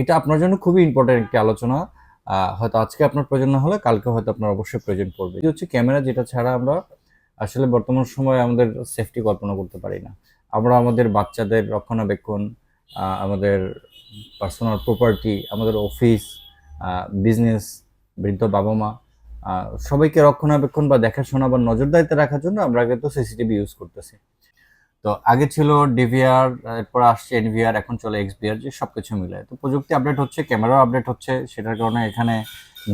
এটা আপনার জন্য খুবই ইম্পর্টেন্ট একটি আলোচনা। হয়তো আজকে আপনার প্রয়োজন না হলে কালকে হয়তো আপনার অবশ্যই প্রয়োজন পড়বে। এটা হচ্ছে ক্যামেরা যেটা ছাড়া আমরা আসলে বর্তমান সময়ে আমাদের সেফটি কল্পনা করতে পারি না। আমরা আমাদের বাচ্চাদের রক্ষণাবেক্ষণ আমাদের পার্সোনাল প্রপার্টি আমাদের অফিস বিজনেস বৃদ্ধ বাবা মা সবাইকে রক্ষণাবেক্ষণ বা দেখাশোনা বা নজরদারিতে রাখার জন্য আমরা কিন্তু সিসিটিভি ইউজ করতেছি। তো আগে ছিল ডিভিআর এরপর আসছে এনভিআর এখন চলে এক্সবিআর যে সব কিছু মিলে। তো প্রযুক্তি আপডেট হচ্ছে ক্যামেরাও আপডেট হচ্ছে, সেটার কারণে এখানে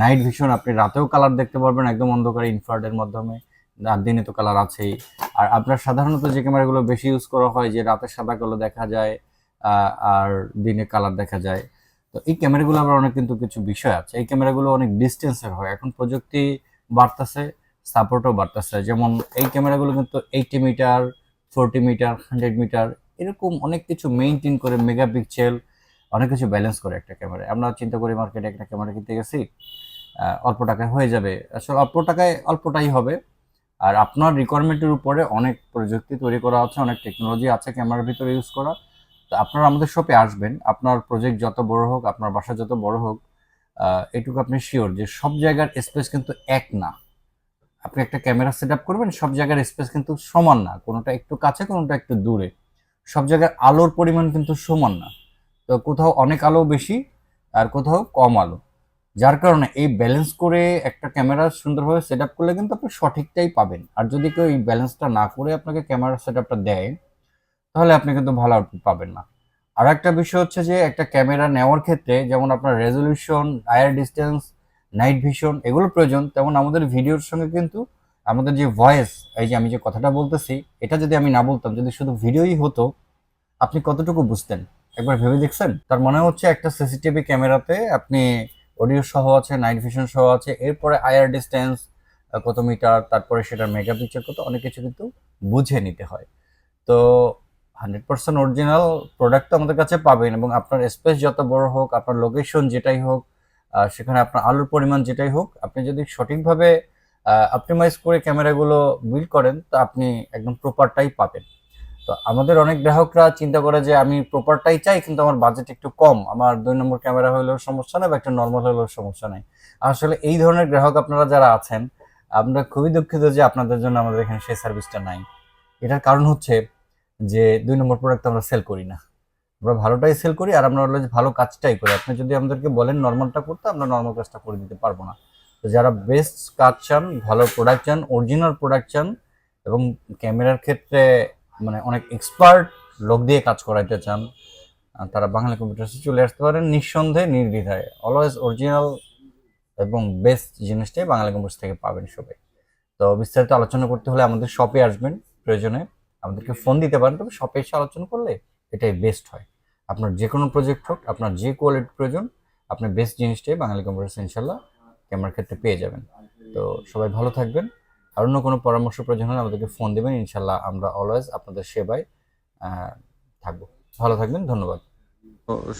নাইট ভিশন আপনি রাতেও কালার দেখতে পারবেন, একদম অন্ধকারে ইনফ্রারেডের মাধ্যমে। রাত দিনে তো কালার আছেই। আর আপনার সাধারণত যে ক্যামেরাগুলো বেশি ইউজ করা হয়, যে রাতে সাদা কালো দেখা যায় আর দিনে কালার দেখা যায়। তো এই ক্যামেরাগুলো আবার অনেক কিন্তু কিছু বিষয় আছে। এই ক্যামেরাগুলো অনেক ডিস্টেন্সের হয়। এখন প্রযুক্তি বাড়তেছে সাপোর্টও বাড়তেছে। যেমন এই ক্যামেরাগুলো কিন্তু eighty metre forty metre, hundred metre, এরকম অনেক কিছু মেনটেন করে মেগাপিক্সেল অনেক কিছু ব্যালেন্স করে একটা ক্যামেরা আমরা চিন্তা করি মার্কেটে একটা ক্যামেরা কিনতে গেছি অল্প টাকায় হয়ে যাবে। আসলে অল্প টাকায় অল্পটাই হবে। আর আপনার রিকোয়ারমেন্টের উপরে অনেক প্রযুক্তি তৈরি করা আছে, অনেক টেকনোলজি আছে ক্যামেরার ভিতরে ইউজ করা। তো আপনারা আমাদের শপে আসবেন। আপনার প্রজেক্ট যত বড় হোক, আপনার বাসা যত বড় হোক এটুকু আপনি শিওর যে সব জায়গার স্পেস কিন্তু এক না। আপনি একটা ক্যামেরা সেট আপ করবেন, সব জায়গার স্পেস কিন্তু সমান না। কোনোটা একটু কাছে, কোনোটা একটু দূরে। সব জায়গার আলোর পরিমাণ কিন্তু সমান না। তো কোথাও অনেক আলো বেশি আর কোথাও কম আলো। যার কারণে এই ব্যালেন্স করে একটা ক্যামেরা সুন্দরভাবে সেট আপ করলে কিন্তু আপনি সঠিকটাই পাবেন। আর যদি কেউ এই ব্যালেন্সটা না করে আপনাকে ক্যামেরা সেট আপটা দেয়, তাহলে আপনি কিন্তু ভালো আউটপুট পাবেন না। আর একটা বিষয় হচ্ছে যে, একটা ক্যামেরা নেওয়ার ক্ষেত্রে যেমন আপনার resolution IR distance night vision এগুলো প্রয়োজন। তেমন আমাদের ভিডিওর সঙ্গে কিন্তু আমাদের যে ভয়েস এই যে আমি যে কথাটা বলতেছি, এটা যদি আমি না বলতাম, যদি শুধু ভিডিওই হতো, আপনি কতটুকু বুঝতেন? একবার ভেবে দেখছেন? তার মনে হচ্ছে একটা সিসিটিভি ক্যামেরাতে আপনি অডিও সহ আছে নাইট ভিশন সহ আছে, এরপরে আয়ার ডিস্টেন্স কত মিটার, তারপরে সেটার মেগাপিক্সেল কত, অনেক কিছু কিন্তু বুঝে নিতে হয়। তো হান্ড্রেড পার্সেন্ট অরিজিনাল প্রোডাক্ট তো আমাদের কাছে পাবেন এবং আপনার স্পেস যত বড় হোক, আপনার লোকেশন যেটাই হোক সেখানে আপনার আলোর পরিমাণ যেটাই হোক, আপনি যদি সঠিকভাবে অপটিমাইজ করে ক্যামেরাগুলো বিল্ড করেন, তো আপনি একদম প্রপারটাই পাবেন। তো আমাদের অনেক গ্রাহকরা চিন্তা করে যে আমি প্রপারটাই চাই, কিন্তু আমার বাজেট একটু কম। আমার দুই নম্বর ক্যামেরা হলেও সমস্যা নেই, বা একটা নর্মাল হলেও সমস্যা নেই। আসলে এই ধরনের গ্রাহক আপনারা যারা আছেন, আমরা খুবই দুঃখিত যে আপনাদের জন্য আমাদের এখানে সেই সার্ভিসটা নাই। এটার কারণ হচ্ছে যে দুই নম্বর প্রোডাক্ট আমরা সেল করি না। আমরা ভালোটাই সেল করি আর আমরা যে ভালো কাজটাই করি। আপনি যদি আমাদেরকে বলেন নর্মালটা করতে, আমরা নর্মাল কাজটা করে দিতে পারব না। তো যারা বেস্ট কাজ চান, ভালো প্রোডাক্ট চান অরিজিনাল প্রোডাক্ট চান এবং ক্যামেরার ক্ষেত্রে মানে অনেক এক্সপার্ট লোক দিয়ে কাজ করাইতে চান তারা বাংলা কম্পিউটার্সে চলে আসতে পারেন নিঃসন্দেহে, নির্দ্বিধায়। অলওয়েজ অরিজিনাল এবং বেস্ট জিনিসটাই বাংলা কম্পিউটার্স থেকে পাবেন সবাই। তো বিস্তারিত আলোচনা করতে হলে আমাদের শপে আসবেন প্রয়োজনে। আমাদেরকে ফোন দিতে পারেন, তবে শপে এসে আলোচনা করলে এটাই বেস্ট হয়। আপনার যে কোনো প্রজেক্ট হোক, আপনার যে কোয়ালিটি প্রয়োজন, আপনি বেস্ট জিনিসটাই বাঙালি কম্পিউটার্স ইনশাল্লাহ ক্যামেরার ক্ষেত্রে পেয়ে যাবেন। তো সবাই ভালো থাকবেন। আর অন্য কোনো পরামর্শ প্রয়োজন হলে আমাদেরকে ফোন দেবেন ইনশাল্লাহ আমরা অলওয়েজ আপনাদের সেবায় থাকব। ভালো থাকবেন, ধন্যবাদ।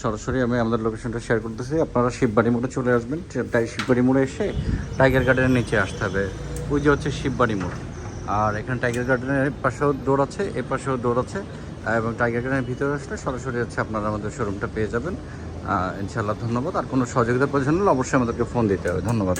সরাসরি আমি আমাদের লোকেশনটা শেয়ার করতেছি। আপনারা শিববাড়ি মোড়ে চলে আসবেন। তাই শিববাড়ি মোড়ে এসে টাইগার গার্ডেনের নিচে আসতে হবে। ওই যে হচ্ছে শিববাড়ি মোড়। আর এখানে টাইগার গার্ডেনের পাশেও দৌড় আছে এ পাশেও দৌড় আছে। এবং টাইগার গার্ডেনের ভিতরে আসলে সরাসরি হচ্ছে আপনারা আমাদের শোরুমটা পেয়ে যাবেন। ইনশাল্লাহ ধন্যবাদ। আর কোনো সহযোগিতা প্রয়োজন হলে অবশ্যই আমাদেরকে ফোন দিতে হবে। ধন্যবাদ।